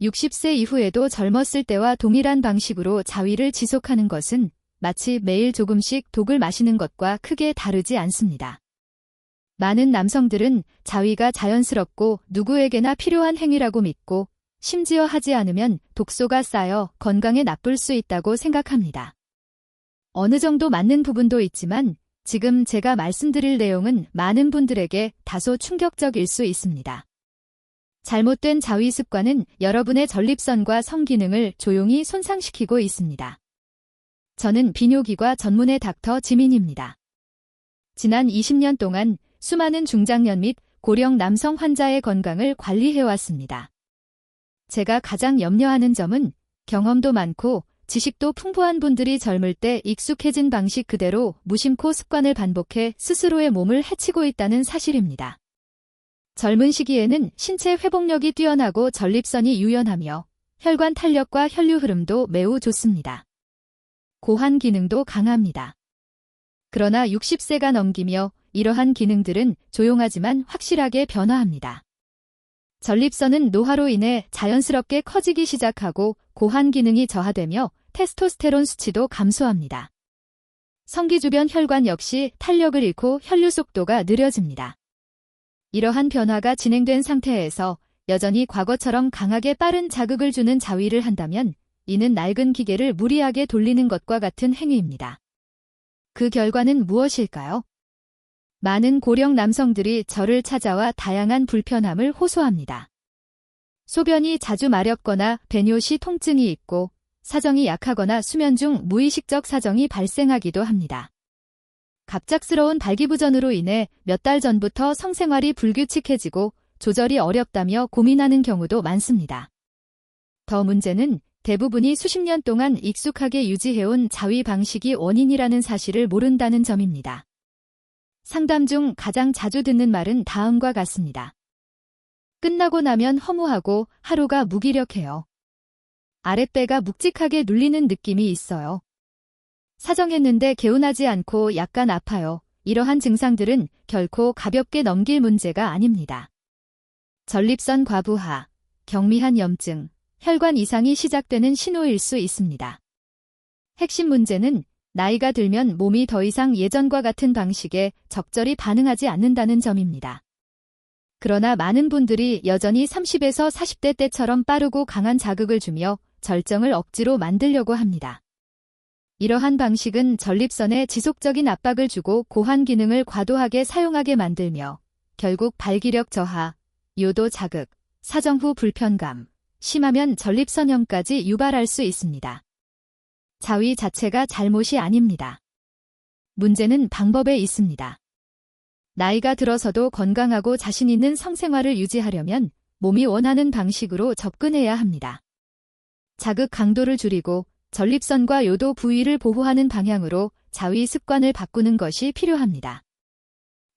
60세 이후에도 젊었을 때와 동일한 방식으로 자위를 지속하는 것은 마치 매일 조금씩 독을 마시는 것과 크게 다르지 않습니다. 많은 남성들은 자위가 자연스럽고 누구에게나 필요한 행위라고 믿고 심지어 하지 않으면 독소가 쌓여 건강에 나쁠 수 있다고 생각합니다. 어느 정도 맞는 부분도 있지만 지금 제가 말씀드릴 내용은 많은 분들에게 다소 충격적일 수 있습니다. 잘못된 자위 습관은 여러분의 전립선과 성기능을 조용히 손상시키고 있습니다. 저는 비뇨기과 전문의 닥터 지민입니다. 지난 20년 동안 수많은 중장년 및 고령 남성 환자의 건강을 관리해왔습니다. 제가 가장 염려하는 점은 경험도 많고 지식도 풍부한 분들이 젊을 때 익숙해진 방식 그대로 무심코 습관을 반복해 스스로의 몸을 해치고 있다는 사실입니다. 젊은 시기에는 신체 회복력이 뛰어나고 전립선이 유연하며 혈관 탄력과 혈류 흐름도 매우 좋습니다. 고환 기능도 강합니다. 그러나 60세가 넘기며 이러한 기능들은 조용하지만 확실하게 변화합니다. 전립선은 노화로 인해 자연스럽게 커지기 시작하고 고환 기능이 저하되며 테스토스테론 수치도 감소합니다. 성기 주변 혈관 역시 탄력을 잃고 혈류 속도가 느려집니다. 이러한 변화가 진행된 상태에서 여전히 과거처럼 강하게 빠른 자극을 주는 자위를 한다면 이는 낡은 기계를 무리하게 돌리는 것과 같은 행위입니다. 그 결과는 무엇일까요? 많은 고령 남성들이 저를 찾아와 다양한 불편함을 호소합니다. 소변이 자주 마렵거나 배뇨 시 통증이 있고 사정이 약하거나 수면 중 무의식적 사정이 발생하기도 합니다. 갑작스러운 발기부전으로 인해 몇 달 전부터 성생활이 불규칙해지고 조절이 어렵다며 고민하는 경우도 많습니다. 더 문제는 대부분이 수십 년 동안 익숙하게 유지해온 자위 방식이 원인이라는 사실을 모른다는 점입니다. 상담 중 가장 자주 듣는 말은 다음과 같습니다. 끝나고 나면 허무하고 하루가 무기력해요. 아랫배가 묵직하게 눌리는 느낌이 있어요. 사정했는데 개운하지 않고 약간 아파요. 이러한 증상들은 결코 가볍게 넘길 문제가 아닙니다. 전립선 과부하, 경미한 염증, 혈관 이상이 시작되는 신호일 수 있습니다. 핵심 문제는 나이가 들면 몸이 더 이상 예전과 같은 방식에 적절히 반응하지 않는다는 점입니다. 그러나 많은 분들이 여전히 30에서 40대 때처럼 빠르고 강한 자극을 주며 절정을 억지로 만들려고 합니다. 이러한 방식은 전립선에 지속적인 압박을 주고 고환 기능을 과도하게 사용하게 만들며 결국 발기력 저하, 요도 자극, 사정 후 불편감, 심하면 전립선염까지 유발할 수 있습니다. 자위 자체가 잘못이 아닙니다. 문제는 방법에 있습니다. 나이가 들어서도 건강하고 자신 있는 성생활을 유지하려면 몸이 원하는 방식으로 접근해야 합니다. 자극 강도를 줄이고 전립선과 요도 부위를 보호하는 방향으로 자위 습관을 바꾸는 것이 필요합니다.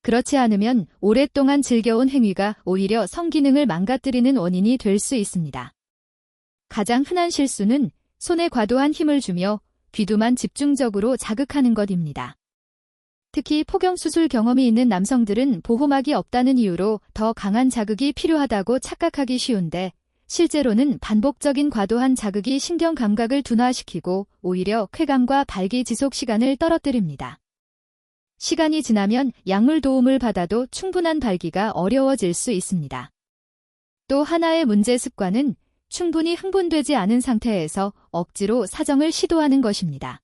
그렇지 않으면 오랫동안 즐겨온 행위가 오히려 성기능을 망가뜨리는 원인이 될 수 있습니다. 가장 흔한 실수는 손에 과도한 힘을 주며 귀두만 집중적으로 자극하는 것입니다. 특히 포경수술 경험이 있는 남성들은 보호막이 없다는 이유로 더 강한 자극이 필요하다고 착각하기 쉬운데 실제로는 반복적인 과도한 자극이 신경 감각을 둔화시키고 오히려 쾌감과 발기 지속 시간을 떨어뜨립니다. 시간이 지나면 약물 도움을 받아도 충분한 발기가 어려워질 수 있습니다. 또 하나의 문제 습관은 충분히 흥분되지 않은 상태에서 억지로 사정을 시도하는 것입니다.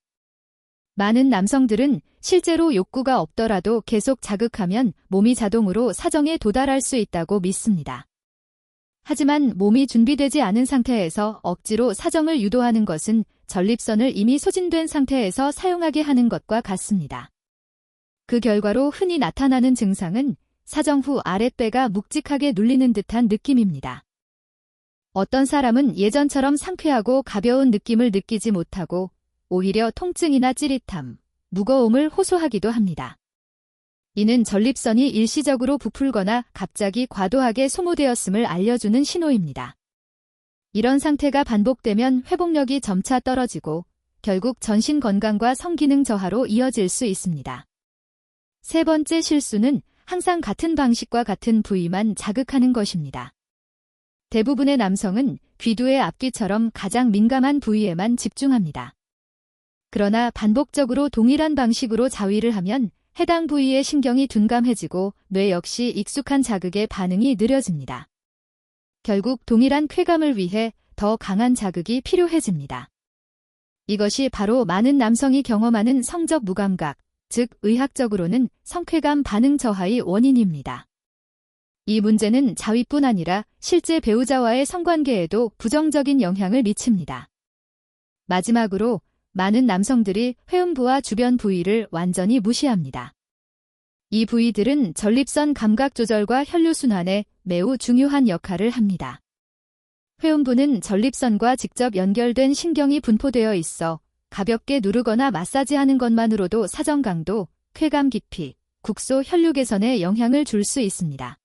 많은 남성들은 실제로 욕구가 없더라도 계속 자극하면 몸이 자동으로 사정에 도달할 수 있다고 믿습니다. 하지만 몸이 준비되지 않은 상태에서 억지로 사정을 유도하는 것은 전립선을 이미 소진된 상태에서 사용하게 하는 것과 같습니다. 그 결과로 흔히 나타나는 증상은 사정 후 아랫배가 묵직하게 눌리는 듯한 느낌입니다. 어떤 사람은 예전처럼 상쾌하고 가벼운 느낌을 느끼지 못하고 오히려 통증이나 찌릿함, 무거움을 호소하기도 합니다. 이는 전립선이 일시적으로 부풀거나 갑자기 과도하게 소모되었음을 알려주는 신호입니다. 이런 상태가 반복되면 회복력이 점차 떨어지고 결국 전신 건강과 성기능 저하로 이어질 수 있습니다. 세 번째 실수는 항상 같은 방식과 같은 부위만 자극하는 것입니다. 대부분의 남성은 귀두의 앞귀처럼 가장 민감한 부위에만 집중합니다. 그러나 반복적으로 동일한 방식으로 자위를 하면 해당 부위의 신경이 둔감해지고 뇌 역시 익숙한 자극에 반응이 느려집니다. 결국 동일한 쾌감을 위해 더 강한 자극이 필요해집니다. 이것이 바로 많은 남성이 경험하는 성적 무감각, 즉 의학적으로는 성쾌감 반응 저하의 원인입니다. 이 문제는 자위뿐 아니라 실제 배우자와의 성관계에도 부정적인 영향을 미칩니다. 마지막으로 많은 남성들이 회음부와 주변 부위를 완전히 무시합니다. 이 부위들은 전립선 감각 조절과 혈류순환에 매우 중요한 역할을 합니다. 회음부는 전립선과 직접 연결된 신경이 분포되어 있어 가볍게 누르거나 마사지하는 것만으로도 사정 강도, 쾌감 깊이, 국소 혈류 개선에 영향을 줄 수 있습니다.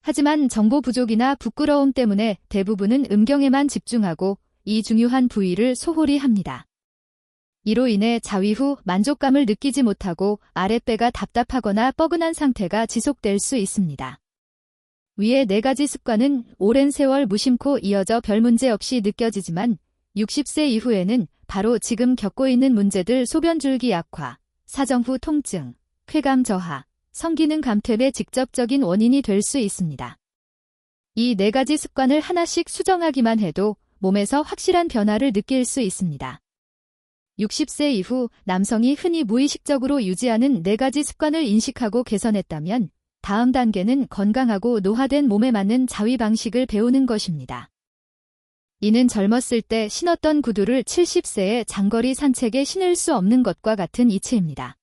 하지만 정보 부족이나 부끄러움 때문에 대부분은 음경에만 집중하고 이 중요한 부위를 소홀히 합니다. 이로 인해 자위 후 만족감을 느끼지 못하고 아랫배가 답답하거나 뻐근한 상태가 지속될 수 있습니다. 위의 네 가지 습관은 오랜 세월 무심코 이어져 별 문제 없이 느껴지지만 60세 이후에는 바로 지금 겪고 있는 문제들 소변줄기 약화, 사정 후 통증, 쾌감 저하, 성기능 감퇴의 직접적인 원인이 될 수 있습니다. 이 네 가지 습관을 하나씩 수정하기만 해도 몸에서 확실한 변화를 느낄 수 있습니다. 60세 이후 남성이 흔히 무의식적으로 유지하는 네 가지 습관을 인식하고 개선했다면 다음 단계는 건강하고 노화된 몸에 맞는 자위 방식을 배우는 것입니다. 이는 젊었을 때 신었던 구두를 70세의 장거리 산책에 신을 수 없는 것과 같은 이치입니다.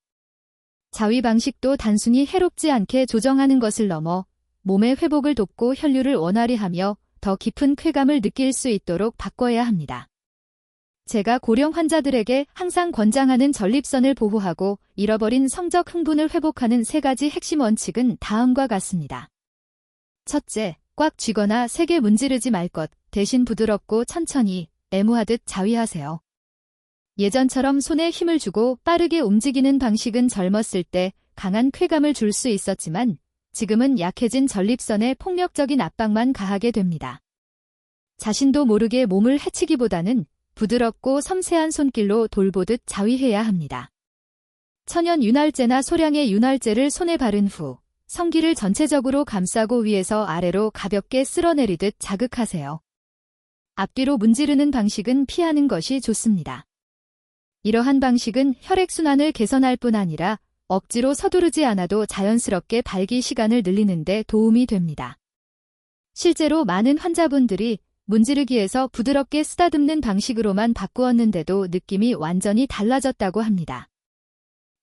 자위 방식도 단순히 해롭지 않게 조정하는 것을 넘어 몸의 회복을 돕고 혈류를 원활히 하며 더 깊은 쾌감을 느낄 수 있도록 바꿔야 합니다. 제가 고령 환자들에게 항상 권장하는 전립선을 보호하고 잃어버린 성적 흥분을 회복하는 세 가지 핵심 원칙은 다음과 같습니다. 첫째, 꽉 쥐거나 세게 문지르지 말 것, 대신 부드럽고 천천히 애무하듯 자위하세요. 예전처럼 손에 힘을 주고 빠르게 움직이는 방식은 젊었을 때 강한 쾌감을 줄 수 있었지만 지금은 약해진 전립선에 폭력적인 압박만 가하게 됩니다. 자신도 모르게 몸을 해치기보다는 부드럽고 섬세한 손길로 돌보듯 자위해야 합니다. 천연 윤활제나 소량의 윤활제를 손에 바른 후 성기를 전체적으로 감싸고 위에서 아래로 가볍게 쓸어내리듯 자극하세요. 앞뒤로 문지르는 방식은 피하는 것이 좋습니다. 이러한 방식은 혈액순환을 개선할 뿐 아니라 억지로 서두르지 않아도 자연스럽게 발기 시간을 늘리는 데 도움이 됩니다. 실제로 많은 환자분들이 문지르기에서 부드럽게 쓰다듬는 방식으로만 바꾸었는데도 느낌이 완전히 달라졌다고 합니다.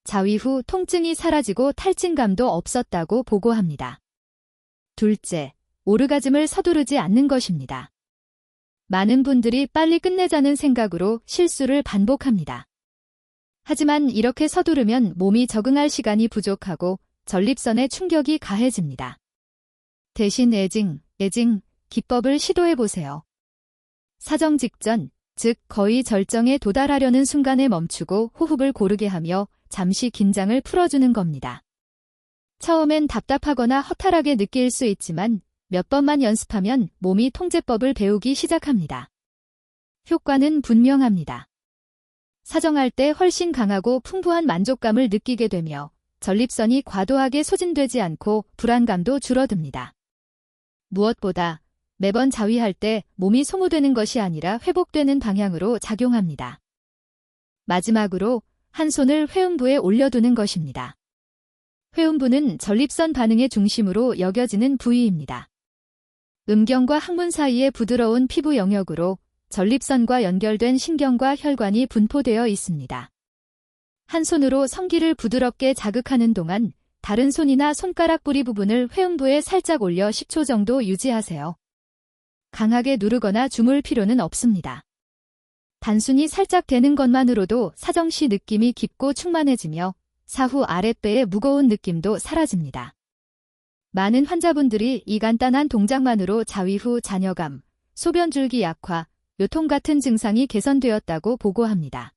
자위 후 통증이 사라지고 탈진감도 없었다고 보고합니다. 둘째, 오르가즘을 서두르지 않는 것입니다. 많은 분들이 빨리 끝내자는 생각으로 실수를 반복합니다. 하지만 이렇게 서두르면 몸이 적응할 시간이 부족하고 전립선에 충격이 가해집니다. 대신 애징, 애징, 기법을 시도해 보세요. 사정 직전, 즉 거의 절정에 도달하려는 순간에 멈추고 호흡을 고르게 하며 잠시 긴장을 풀어주는 겁니다. 처음엔 답답하거나 허탈하게 느낄 수 있지만 몇 번만 연습하면 몸이 통제법을 배우기 시작합니다. 효과는 분명합니다. 사정할 때 훨씬 강하고 풍부한 만족감을 느끼게 되며 전립선이 과도하게 소진되지 않고 불안감도 줄어듭니다. 무엇보다 매번 자위할 때 몸이 소모되는 것이 아니라 회복되는 방향으로 작용합니다. 마지막으로 한 손을 회음부에 올려두는 것입니다. 회음부는 전립선 반응의 중심으로 여겨지는 부위입니다. 음경과 항문 사이의 부드러운 피부 영역으로 전립선과 연결된 신경과 혈관이 분포되어 있습니다. 한 손으로 성기를 부드럽게 자극하는 동안 다른 손이나 손가락 뿌리 부분을 회음부에 살짝 올려 10초 정도 유지하세요. 강하게 누르거나 주물 필요는 없습니다. 단순히 살짝 대는 것만으로도 사정시 느낌이 깊고 충만해지며 사후 아랫배의 무거운 느낌도 사라집니다. 많은 환자분들이 이 간단한 동작만으로 자위 후 잔여감, 소변줄기 약화, 요통 같은 증상이 개선되었다고 보고합니다.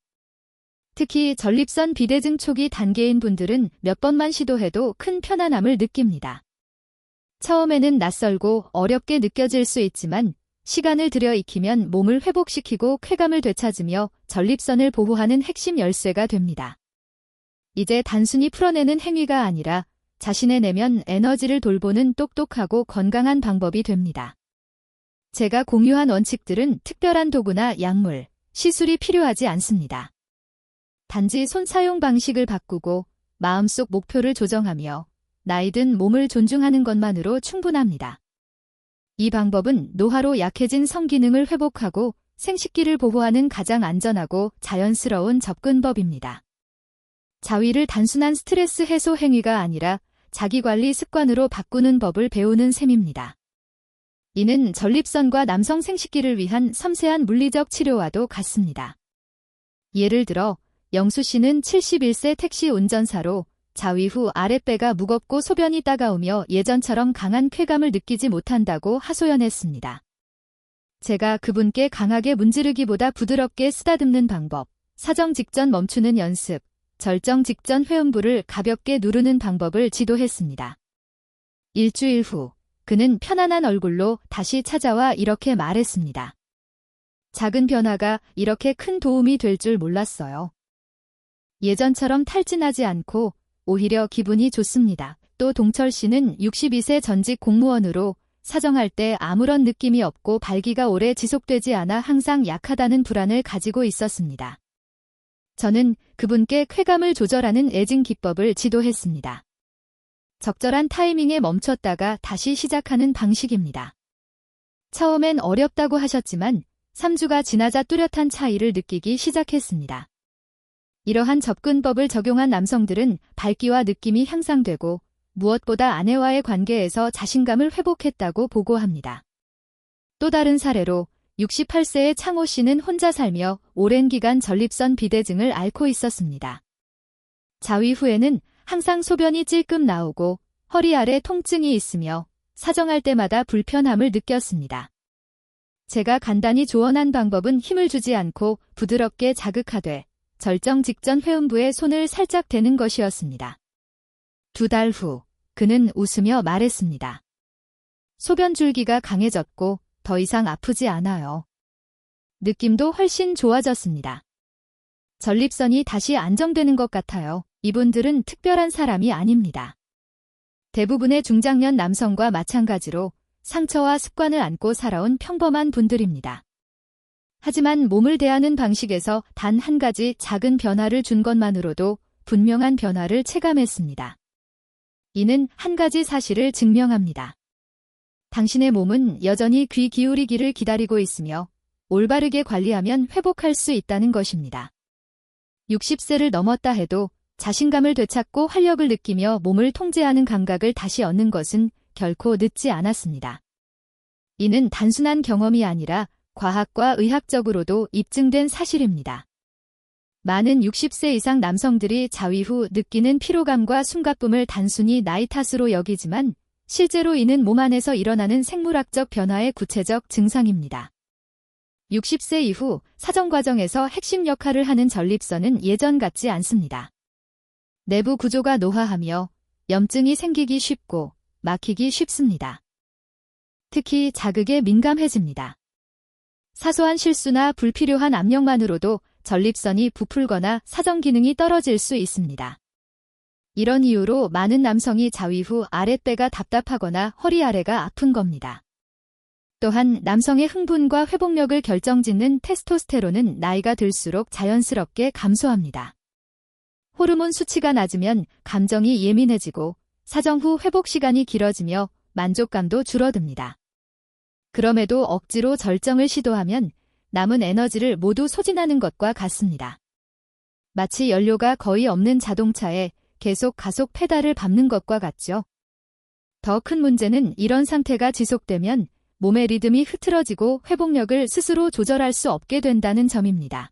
특히 전립선 비대증 초기 단계인 분들은 몇 번만 시도해도 큰 편안함을 느낍니다. 처음에는 낯설고 어렵게 느껴질 수 있지만 시간을 들여 익히면 몸을 회복시키고 쾌감을 되찾으며 전립선을 보호하는 핵심 열쇠가 됩니다. 이제 단순히 풀어내는 행위가 아니라 자신의 내면 에너지를 돌보는 똑똑하고 건강한 방법이 됩니다. 제가 공유한 원칙들은 특별한 도구나 약물, 시술이 필요하지 않습니다. 단지 손 사용 방식을 바꾸고 마음속 목표를 조정하며 나이든 몸을 존중하는 것만으로 충분합니다. 이 방법은 노화로 약해진 성기능을 회복하고 생식기를 보호하는 가장 안전하고 자연스러운 접근법입니다. 자위를 단순한 스트레스 해소 행위가 아니라 자기관리 습관으로 바꾸는 법을 배우는 셈입니다. 이는 전립선과 남성 생식기를 위한 섬세한 물리적 치료와도 같습니다. 예를 들어 영수 씨는 71세 택시 운전사로 자위 후 아랫배가 무겁고 소변이 따가우며 예전처럼 강한 쾌감을 느끼지 못한다고 하소연했습니다. 제가 그분께 강하게 문지르기보다 부드럽게 쓰다듬는 방법, 사정 직전 멈추는 연습, 절정 직전 회음부를 가볍게 누르는 방법을 지도했습니다. 일주일 후, 그는 편안한 얼굴로 다시 찾아와 이렇게 말했습니다. 작은 변화가 이렇게 큰 도움이 될 줄 몰랐어요. 예전처럼 탈진하지 않고 오히려 기분이 좋습니다. 또 동철 씨는 62세 전직 공무원으로 사정할 때 아무런 느낌이 없고 발기가 오래 지속되지 않아 항상 약하다는 불안을 가지고 있었습니다. 저는 그분께 쾌감을 조절하는 애증 기법을 지도했습니다. 적절한 타이밍에 멈췄다가 다시 시작하는 방식입니다. 처음엔 어렵다고 하셨지만 3주가 지나자 뚜렷한 차이를 느끼기 시작했습니다. 이러한 접근법을 적용한 남성들은 밝기와 느낌이 향상되고 무엇보다 아내와의 관계에서 자신감을 회복했다고 보고합니다. 또 다른 사례로 68세의 창호 씨는 혼자 살며 오랜 기간 전립선 비대증을 앓고 있었습니다. 자위 후에는 항상 소변이 찔끔 나오고 허리 아래 통증이 있으며 사정할 때마다 불편함을 느꼈습니다. 제가 간단히 조언한 방법은 힘을 주지 않고 부드럽게 자극하되 절정 직전 회음부에 손을 살짝 대는 것이었습니다. 두 달 후, 그는 웃으며 말했습니다. 소변 줄기가 강해졌고 더 이상 아프지 않아요. 느낌도 훨씬 좋아졌습니다. 전립선이 다시 안정되는 것 같아요. 이분들은 특별한 사람이 아닙니다. 대부분의 중장년 남성과 마찬가지로 상처와 습관을 안고 살아온 평범한 분들입니다. 하지만 몸을 대하는 방식에서 단 한 가지 작은 변화를 준 것만으로도 분명한 변화를 체감했습니다. 이는 한 가지 사실을 증명합니다. 당신의 몸은 여전히 귀 기울이기를 기다리고 있으며 올바르게 관리하면 회복할 수 있다는 것입니다. 60세를 넘었다 해도 자신감을 되찾고 활력을 느끼며 몸을 통제하는 감각을 다시 얻는 것은 결코 늦지 않았습니다. 이는 단순한 경험이 아니라 과학과 의학적으로도 입증된 사실입니다. 많은 60세 이상 남성들이 자위 후 느끼는 피로감과 숨가쁨을 단순히 나이 탓으로 여기지만 실제로 이는 몸 안에서 일어나는 생물학적 변화의 구체적 증상입니다. 60세 이후 사정 과정에서 핵심 역할을 하는 전립선은 예전 같지 않습니다. 내부 구조가 노화하며 염증이 생기기 쉽고 막히기 쉽습니다. 특히 자극에 민감해집니다. 사소한 실수나 불필요한 압력만으로도 전립선이 부풀거나 사정 기능이 떨어질 수 있습니다. 이런 이유로 많은 남성이 자위 후 아랫배가 답답하거나 허리 아래가 아픈 겁니다. 또한 남성의 흥분과 회복력을 결정짓는 테스토스테론은 나이가 들수록 자연스럽게 감소합니다. 호르몬 수치가 낮으면 감정이 예민해지고 사정 후 회복 시간이 길어지며 만족감도 줄어듭니다. 그럼에도 억지로 절정을 시도하면 남은 에너지를 모두 소진하는 것과 같습니다. 마치 연료가 거의 없는 자동차에 계속 가속 페달을 밟는 것과 같죠. 더 큰 문제는 이런 상태가 지속되면 몸의 리듬이 흐트러지고 회복력을 스스로 조절할 수 없게 된다는 점입니다.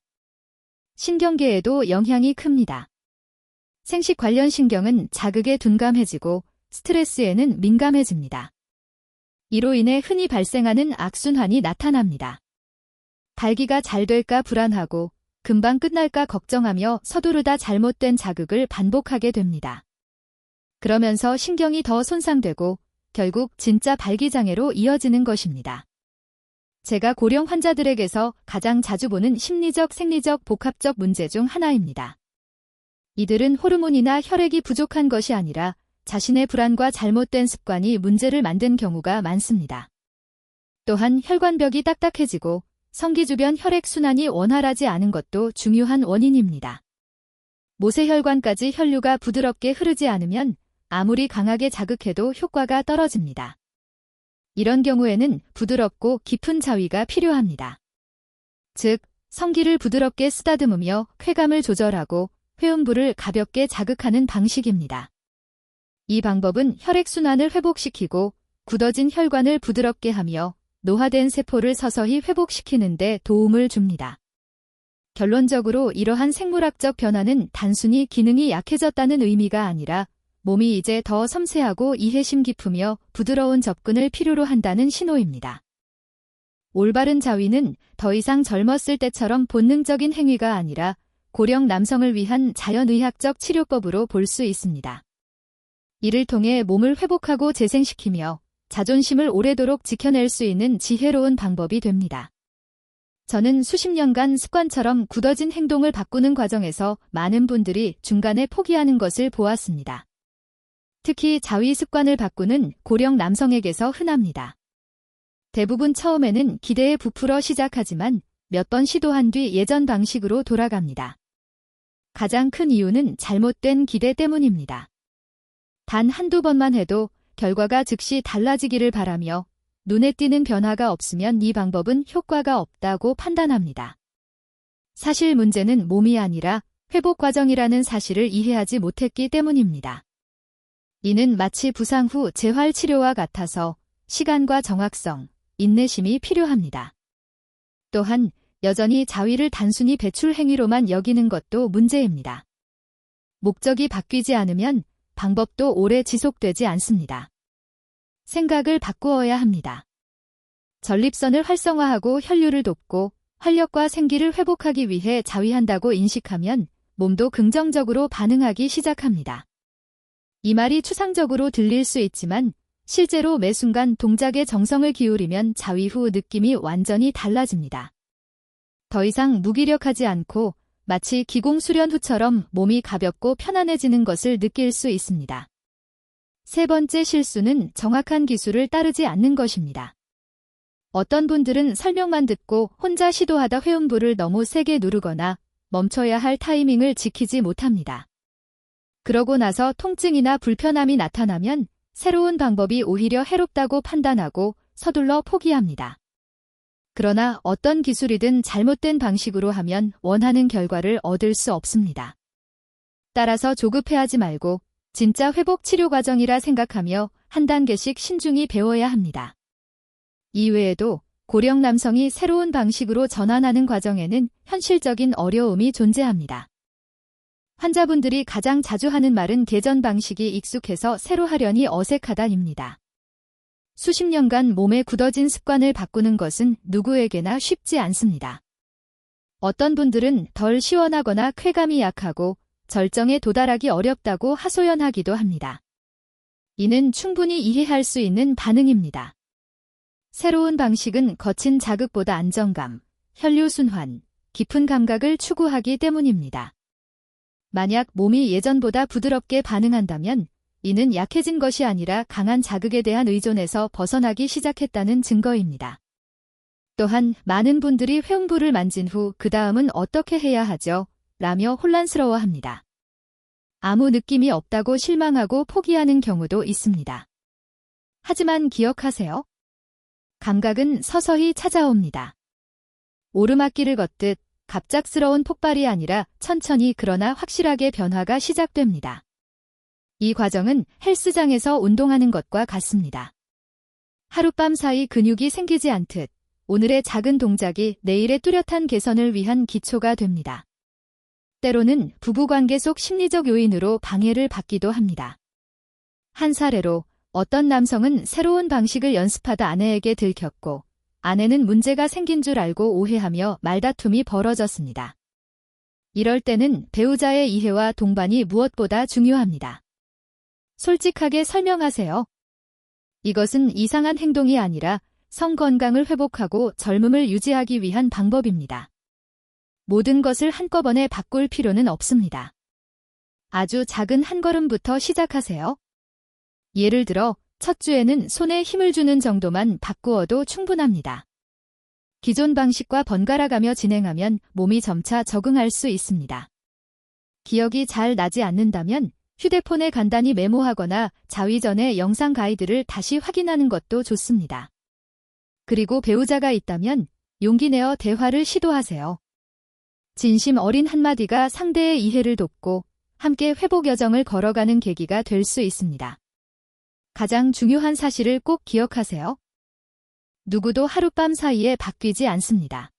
신경계에도 영향이 큽니다. 생식 관련 신경은 자극에 둔감해지고 스트레스에는 민감해집니다. 이로 인해 흔히 발생하는 악순환이 나타납니다. 발기가 잘 될까 불안하고 금방 끝날까 걱정하며 서두르다 잘못된 자극을 반복하게 됩니다. 그러면서 신경이 더 손상되고 결국 진짜 발기장애로 이어지는 것입니다. 제가 고령 환자들에게서 가장 자주 보는 심리적, 생리적, 복합적 문제 중 하나입니다. 이들은 호르몬이나 혈액이 부족한 것이 아니라 자신의 불안과 잘못된 습관이 문제를 만든 경우가 많습니다. 또한 혈관벽이 딱딱해지고 성기 주변 혈액 순환이 원활하지 않은 것도 중요한 원인입니다. 모세혈관까지 혈류가 부드럽게 흐르지 않으면 아무리 강하게 자극해도 효과가 떨어집니다. 이런 경우에는 부드럽고 깊은 자위가 필요합니다. 즉, 성기를 부드럽게 쓰다듬으며 쾌감을 조절하고 회음부를 가볍게 자극하는 방식입니다. 이 방법은 혈액순환을 회복시키고 굳어진 혈관을 부드럽게 하며 노화된 세포를 서서히 회복시키는 데 도움을 줍니다. 결론적으로 이러한 생물학적 변화는 단순히 기능이 약해졌다는 의미가 아니라 몸이 이제 더 섬세하고 이해심 깊으며 부드러운 접근을 필요로 한다는 신호입니다. 올바른 자위는 더 이상 젊었을 때처럼 본능적인 행위가 아니라 고령 남성을 위한 자연의학적 치료법으로 볼 수 있습니다. 이를 통해 몸을 회복하고 재생시키며 자존심을 오래도록 지켜낼 수 있는 지혜로운 방법이 됩니다. 저는 수십 년간 습관처럼 굳어진 행동을 바꾸는 과정에서 많은 분들이 중간에 포기하는 것을 보았습니다. 특히 자위 습관을 바꾸는 고령 남성에게서 흔합니다. 대부분 처음에는 기대에 부풀어 시작하지만 몇 번 시도한 뒤 예전 방식으로 돌아갑니다. 가장 큰 이유는 잘못된 기대 때문입니다. 단 한두 번만 해도 결과가 즉시 달라지기를 바라며 눈에 띄는 변화가 없으면 이 방법은 효과가 없다고 판단합니다. 사실 문제는 몸이 아니라 회복 과정이라는 사실을 이해하지 못했기 때문입니다. 이는 마치 부상 후 재활 치료와 같아서 시간과 정확성, 인내심이 필요합니다. 또한 여전히 자위를 단순히 배출 행위로만 여기는 것도 문제입니다. 목적이 바뀌지 않으면 방법도 오래 지속되지 않습니다. 생각을 바꾸어야 합니다. 전립선을 활성화하고 혈류를 돕고 활력과 생기를 회복하기 위해 자위한다고 인식하면 몸도 긍정적으로 반응하기 시작합니다. 이 말이 추상적으로 들릴 수 있지만 실제로 매 순간 동작에 정성을 기울이면 자위 후 느낌이 완전히 달라집니다. 더 이상 무기력하지 않고 마치 기공 수련 후처럼 몸이 가볍고 편안해지는 것을 느낄 수 있습니다. 세 번째 실수는 정확한 기술을 따르지 않는 것입니다. 어떤 분들은 설명만 듣고 혼자 시도하다 회음부를 너무 세게 누르거나 멈춰야 할 타이밍을 지키지 못합니다. 그러고 나서 통증이나 불편함이 나타나면 새로운 방법이 오히려 해롭다고 판단하고 서둘러 포기합니다. 그러나 어떤 기술이든 잘못된 방식으로 하면 원하는 결과를 얻을 수 없습니다. 따라서 조급해하지 말고 진짜 회복 치료 과정이라 생각하며 한 단계씩 신중히 배워야 합니다. 이외에도 고령 남성이 새로운 방식으로 전환하는 과정에는 현실적인 어려움이 존재합니다. 환자분들이 가장 자주 하는 말은 개전 방식이 익숙해서 새로 하려니 어색하다입니다. 수십 년간 몸에 굳어진 습관을 바꾸는 것은 누구에게나 쉽지 않습니다. 어떤 분들은 덜 시원하거나 쾌감이 약하고 절정에 도달하기 어렵다고 하소연하기도 합니다. 이는 충분히 이해할 수 있는 반응입니다. 새로운 방식은 거친 자극보다 안정감, 혈류순환, 깊은 감각을 추구하기 때문입니다. 만약 몸이 예전보다 부드럽게 반응한다면 이는 약해진 것이 아니라 강한 자극에 대한 의존에서 벗어나기 시작했다는 증거입니다. 또한 많은 분들이 회음부를 만진 후 그 다음은 어떻게 해야 하죠? 라며 혼란스러워합니다. 아무 느낌이 없다고 실망하고 포기하는 경우도 있습니다. 하지만 기억하세요. 감각은 서서히 찾아옵니다. 오르막길을 걷듯 갑작스러운 폭발이 아니라 천천히 그러나 확실하게 변화가 시작됩니다. 이 과정은 헬스장에서 운동하는 것과 같습니다. 하룻밤 사이 근육이 생기지 않듯 오늘의 작은 동작이 내일의 뚜렷한 개선을 위한 기초가 됩니다. 때로는 부부관계 속 심리적 요인으로 방해를 받기도 합니다. 한 사례로 어떤 남성은 새로운 방식을 연습하다 아내에게 들켰고 아내는 문제가 생긴 줄 알고 오해하며 말다툼이 벌어졌습니다. 이럴 때는 배우자의 이해와 동반이 무엇보다 중요합니다. 솔직하게 설명하세요. 이것은 이상한 행동이 아니라 성 건강을 회복하고 젊음을 유지하기 위한 방법입니다. 모든 것을 한꺼번에 바꿀 필요는 없습니다. 아주 작은 한 걸음부터 시작하세요. 예를 들어 첫 주에는 손에 힘을 주는 정도만 바꾸어도 충분합니다. 기존 방식과 번갈아가며 진행하면 몸이 점차 적응할 수 있습니다. 기억이 잘 나지 않는다면 휴대폰에 간단히 메모하거나 자위 전에 영상 가이드를 다시 확인하는 것도 좋습니다. 그리고 배우자가 있다면 용기 내어 대화를 시도하세요. 진심 어린 한마디가 상대의 이해를 돕고 함께 회복 여정을 걸어가는 계기가 될 수 있습니다. 가장 중요한 사실을 꼭 기억하세요. 누구도 하룻밤 사이에 바뀌지 않습니다.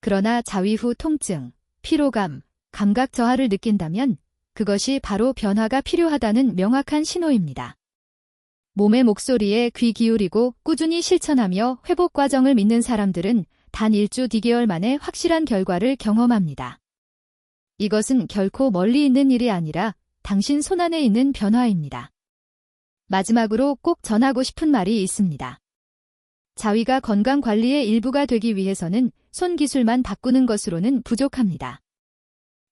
그러나 자위 후 통증, 피로감, 감각 저하를 느낀다면 그것이 바로 변화가 필요하다는 명확한 신호입니다. 몸의 목소리에 귀 기울이고 꾸준히 실천하며 회복 과정을 믿는 사람들은 단 일주 뒤개월 만에 확실한 결과를 경험합니다. 이것은 결코 멀리 있는 일이 아니라 당신 손안에 있는 변화입니다. 마지막으로 꼭 전하고 싶은 말이 있습니다. 자위가 건강 관리의 일부가 되기 위해서는 손 기술만 바꾸는 것으로는 부족합니다.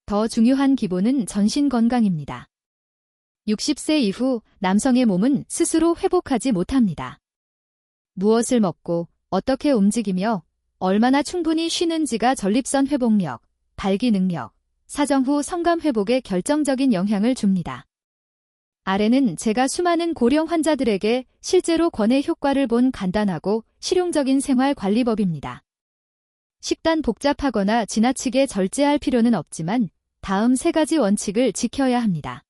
더 중요한 기본은 전신 건강입니다. 60세 이후 남성의 몸은 스스로 회복하지 못합니다. 무엇을 먹고 어떻게 움직이며 얼마나 충분히 쉬는지가 전립선 회복력, 발기 능력, 사정 후 성감 회복에 결정적인 영향을 줍니다. 아래는 제가 수많은 고령 환자들에게 실제로 권해 효과를 본 간단하고 실용적인 생활 관리법입니다. 식단 복잡하거나 지나치게 절제할 필요는 없지만 다음 세 가지 원칙을 지켜야 합니다.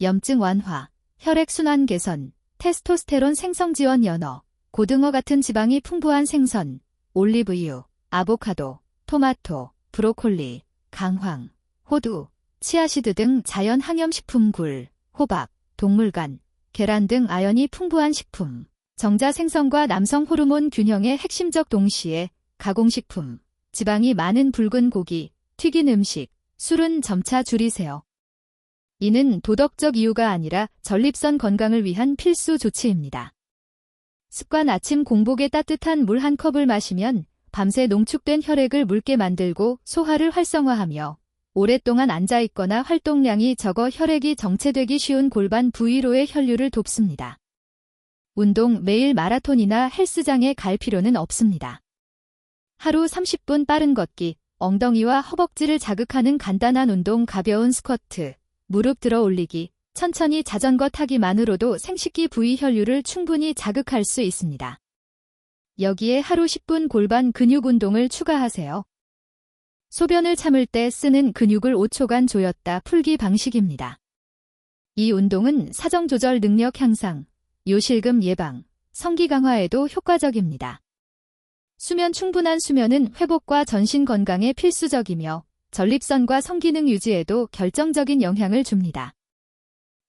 염증 완화, 혈액순환 개선, 테스토스테론 생성 지원 연어, 고등어 같은 지방이 풍부한 생선, 올리브유, 아보카도, 토마토, 브로콜리, 강황, 호두, 치아시드 등 자연 항염식품 굴, 호박, 동물간, 계란 등 아연이 풍부한 식품, 정자 생성과 남성 호르몬 균형의 핵심적 동시에 가공식품, 지방이 많은 붉은 고기, 튀긴 음식, 술은 점차 줄이세요. 이는 도덕적 이유가 아니라 전립선 건강을 위한 필수 조치입니다. 습관 아침 공복에 따뜻한 물 한 컵을 마시면 밤새 농축된 혈액을 묽게 만들고 소화를 활성화하며 오랫동안 앉아있거나 활동량이 적어 혈액이 정체되기 쉬운 골반 부위로의 혈류를 돕습니다. 운동 매일 마라톤이나 헬스장에 갈 필요는 없습니다. 하루 30분 빠른 걷기, 엉덩이와 허벅지를 자극하는 간단한 운동 가벼운 스쿼트, 무릎 들어 올리기, 천천히 자전거 타기만으로도 생식기 부위 혈류를 충분히 자극할 수 있습니다. 여기에 하루 10분 골반 근육 운동을 추가하세요. 소변을 참을 때 쓰는 근육을 5초간 조였다 풀기 방식입니다. 이 운동은 사정 조절 능력 향상, 요실금 예방, 성기 강화에도 효과적입니다. 수면 충분한 수면은 회복과 전신 건강에 필수적이며 전립선과 성기능 유지에도 결정적인 영향을 줍니다.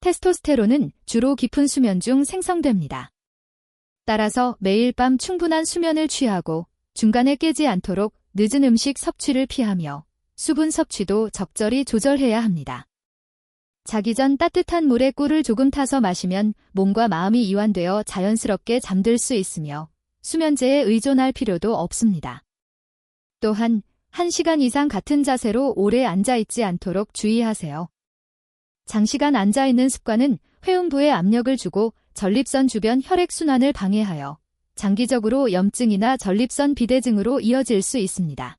테스토스테론은 주로 깊은 수면 중 생성됩니다. 따라서 매일 밤 충분한 수면을 취하고 중간에 깨지 않도록 늦은 음식 섭취를 피하며 수분 섭취도 적절히 조절해야 합니다. 자기 전 따뜻한 물에 꿀을 조금 타서 마시면 몸과 마음이 이완되어 자연스럽게 잠들 수 있으며 수면제에 의존할 필요도 없습니다. 또한 1시간 이상 같은 자세로 오래 앉아있지 않도록 주의하세요. 장시간 앉아있는 습관은 회음부에 압력을 주고 전립선 주변 혈액순환을 방해하여 장기적으로 염증이나 전립선 비대증으로 이어질 수 있습니다.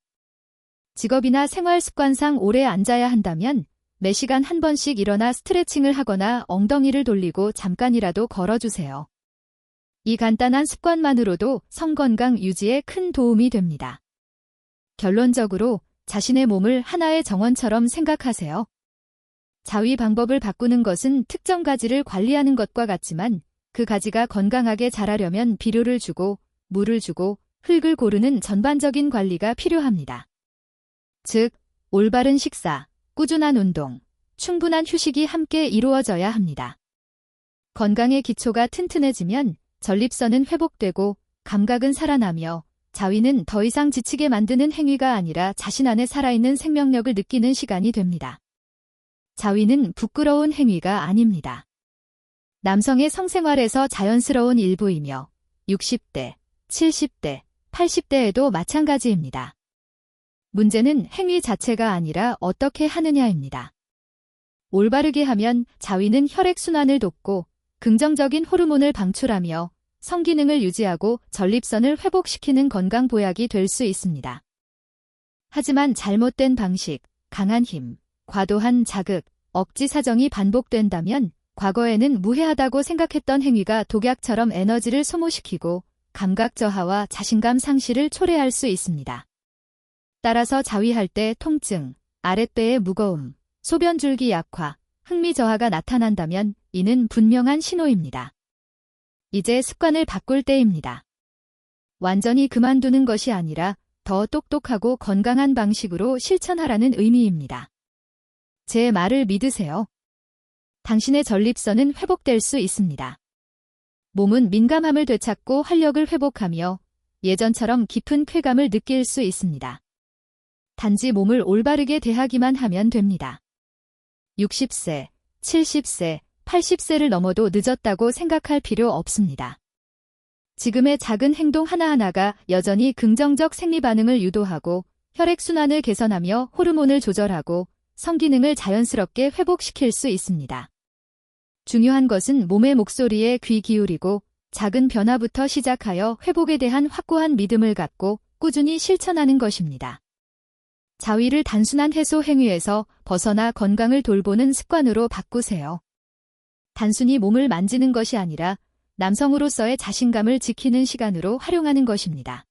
직업이나 생활 습관상 오래 앉아야 한다면 매 시간 한 번씩 일어나 스트레칭을 하거나 엉덩이를 돌리고 잠깐이라도 걸어주세요. 이 간단한 습관만으로도 성건강 유지에 큰 도움이 됩니다. 결론적으로 자신의 몸을 하나의 정원처럼 생각하세요. 자위 방법을 바꾸는 것은 특정 가지를 관리하는 것과 같지만 그 가지가 건강하게 자라려면 비료를 주고 물을 주고 흙을 고르는 전반적인 관리가 필요합니다. 즉, 올바른 식사, 꾸준한 운동, 충분한 휴식이 함께 이루어져야 합니다. 건강의 기초가 튼튼해지면 전립선은 회복되고 감각은 살아나며 자위는 더 이상 지치게 만드는 행위가 아니라 자신 안에 살아있는 생명력을 느끼는 시간이 됩니다. 자위는 부끄러운 행위가 아닙니다. 남성의 성생활에서 자연스러운 일부이며 60대, 70대, 80대에도 마찬가지입니다. 문제는 행위 자체가 아니라 어떻게 하느냐입니다. 올바르게 하면 자위는 혈액순환을 돕고 긍정적인 호르몬을 방출하며 성기능을 유지하고 전립선을 회복시키는 건강 보약이 될 수 있습니다. 하지만 잘못된 방식, 강한 힘, 과도한 자극, 억지 사정이 반복된다면 과거에는 무해하다고 생각했던 행위가 독약처럼 에너지를 소모시키고 감각 저하와 자신감 상실을 초래할 수 있습니다. 따라서 자위할 때 통증, 아랫배의 무거움, 소변줄기 약화, 흥미 저하가 나타난다면 이는 분명한 신호입니다. 이제 습관을 바꿀 때입니다. 완전히 그만두는 것이 아니라 더 똑똑하고 건강한 방식으로 실천하라는 의미입니다. 제 말을 믿으세요. 당신의 전립선은 회복될 수 있습니다. 몸은 민감함을 되찾고 활력을 회복하며 예전처럼 깊은 쾌감을 느낄 수 있습니다. 단지 몸을 올바르게 대하기만 하면 됩니다. 60세, 70세, 80세를 넘어도 늦었다고 생각할 필요 없습니다. 지금의 작은 행동 하나하나가 여전히 긍정적 생리 반응을 유도하고 혈액순환을 개선하며 호르몬을 조절하고 성기능을 자연스럽게 회복시킬 수 있습니다. 중요한 것은 몸의 목소리에 귀 기울이고 작은 변화부터 시작하여 회복에 대한 확고한 믿음을 갖고 꾸준히 실천하는 것입니다. 자위를 단순한 해소 행위에서 벗어나 건강을 돌보는 습관으로 바꾸세요. 단순히 몸을 만지는 것이 아니라 남성으로서의 자신감을 지키는 시간으로 활용하는 것입니다.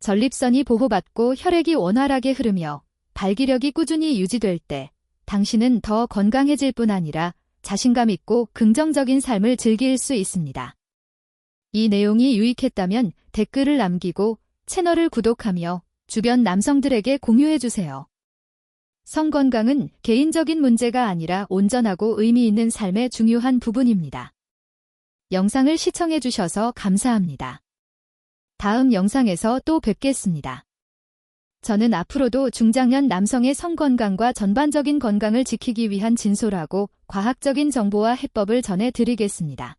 전립선이 보호받고 혈액이 원활하게 흐르며 발기력이 꾸준히 유지될 때 당신은 더 건강해질 뿐 아니라 자신감 있고 긍정적인 삶을 즐길 수 있습니다. 이 내용이 유익했다면 댓글을 남기고 채널을 구독하며 주변 남성들에게 공유해주세요. 성건강은 개인적인 문제가 아니라 온전하고 의미 있는 삶의 중요한 부분입니다. 영상을 시청해 주셔서 감사합니다. 다음 영상에서 또 뵙겠습니다. 저는 앞으로도 중장년 남성의 성건강과 전반적인 건강을 지키기 위한 진솔하고 과학적인 정보와 해법을 전해드리겠습니다.